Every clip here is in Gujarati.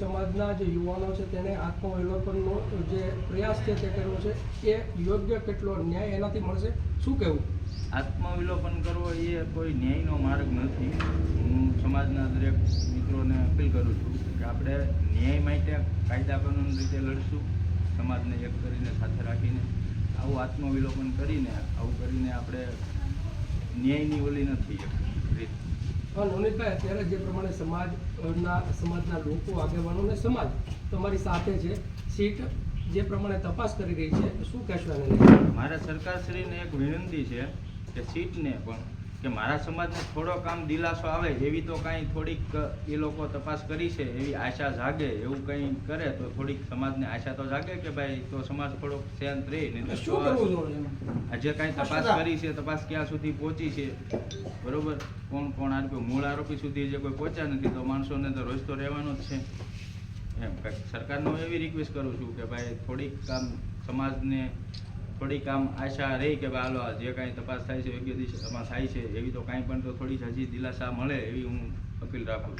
સમાજના જે યુવાનો છે તેને આત્મવિલોપનનો જે પ્રયાસ છે તે કરવો છે, એ યોગ્ય કેટલો ન્યાય એનાથી મળશે? શું કહેવું? આત્મવિલોપન કરવો એ કોઈ ન્યાયનો માર્ગ નથી. હું સમાજના દરેક મિત્રોને અપીલ કરું છું કે આપણે ન્યાય માટે કાયદા કાનૂન રીતે લડશું, સમાજને એક કરીને સાથે રાખીને. આવું આત્મવિલોપન કરીને, આવું કરીને આપણે ન્યાયની ઓલી નથી એક રીત નવનીતભાઈ, અત્યારે જે પ્રમાણે સમાજના સમાજના લોકો, આગેવાનો અને સમાજ તમારી સાથે છે. સીટ જે પ્રમાણે તપાસ કરી રહી છે, શું કહેશો મારા સરકારશ્રીને એક વિનંતી છે કે સીટને પણ કે મારા સમાજને થોડો કામ દિલાસો આવે એવી તો કાંઈ થોડીક એ લોકો તપાસ કરી છે એવી આશા જાગે એવું કંઈ કરે તો થોડીક સમાજને આશા તો જાગે કે ભાઈ તો સમાજ થોડોક શાંત રહે એમાં? આજે કાંઈ તપાસ કરી છે તપાસ ક્યાં સુધી પહોંચી છે? બરોબર? કોણ કોણ આરોપી મૂળ આરોપી સુધી જે કોઈ પહોંચ્યા નથી તો માણસોને તો રોજ તો રહેવાનો જ છે. એમ સરકારને હું એવી રિક્વેસ્ટ કરું છું કે ભાઈ થોડીક કામ સમાજને થોડીક આમ આશા રહી કે ભાઈ હાલો જે કાંઈ તપાસ થાય છે યોગ્ય દિશામાં થાય છે એવી તો કાંઈ પણ તો થોડી હજી દિલાસા મળે એવી હું અપીલ રાખું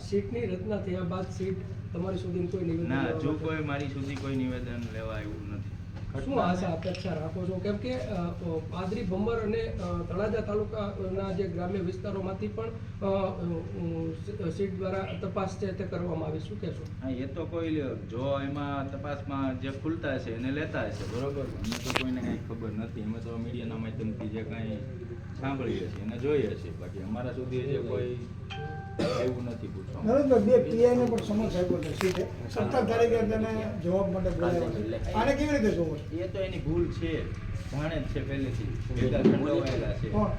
સીટની રચના થયા બાદ સીટ તમારી સુધી કોઈ નિવેદન ના જો કોઈ મારી સુધી કોઈ નિવેદન લેવા એવું નથી. શું આશા અપેક્ષા રાખો છો? કેમ કે પાદરી ભમર અને તળાજા તાલુકાના જે ગ્રામ્ય વિસ્તારોમાંથી પણ સીટ દ્વારા તપાસ છે તે કરવામાં આવી. શું કહેશો? હા એ તો કોઈ જો એમાં તપાસમાં જે ખુલતા હશે એને લેતા હશે. બરોબર? અમને તો કોઈને કાંઈ ખબર નથી. અમે તો મીડિયાના માધ્યમથી જે કાંઈ સાંભળીએ છીએ અને જોઈએ છીએ. બાકી અમારા સુધી જે કોઈ એવું નથી પૂછવા નરેન્દ્રભાઈ બે પીઆઈ પણ સમક્ષ આવ્યો છે સીટે સત્તર તારીખે તેને જવાબ માટે બોલાવ્યો છે. આને કેવી રીતે જોવો એ તો એની ભૂલ છે જાણે જ છે પહેલેથી. ભેગા ખંડોવાયેલા છે. કોણ?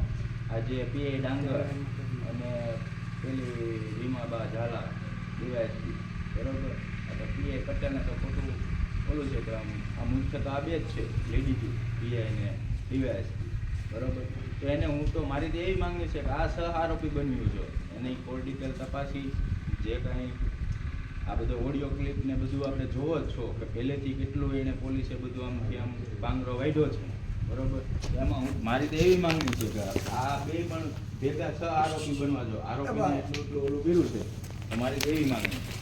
આજે પીએ ડાંગર અને પેલી રીમાબા ઝાલા ડીવાયસી બરોબર? આ પીએ પટેલને તો ખોટું ઓલું છે કે આમ આ મુખ્ય તો આ બે જ છે લેડી પીઆઈ ને ડીવાયસપી. બરોબર. તો એને હું તો મારી તો એવી માંગણી છે કે આ સહ આરોપી બન્યું છે એને કોર્ટ ડિટેલ તપાસી જે કાંઈ આ બધો ઓડિયો ક્લિપ ને બધું આપણે જોવો જ છો કે પહેલેથી કેટલું એને પોલીસે બધું આમ કે આમ પાંગરો વાઢ્યો છે. બરોબર? એમાં હું મારી તો એવી માંગણી છે કે આ બે પણ ભેગા છ આરોપી બનવા જો. આરોપીને એટલું એટલું ઓલું કર્યું છે. તો મારી તો એવી માંગણી છે.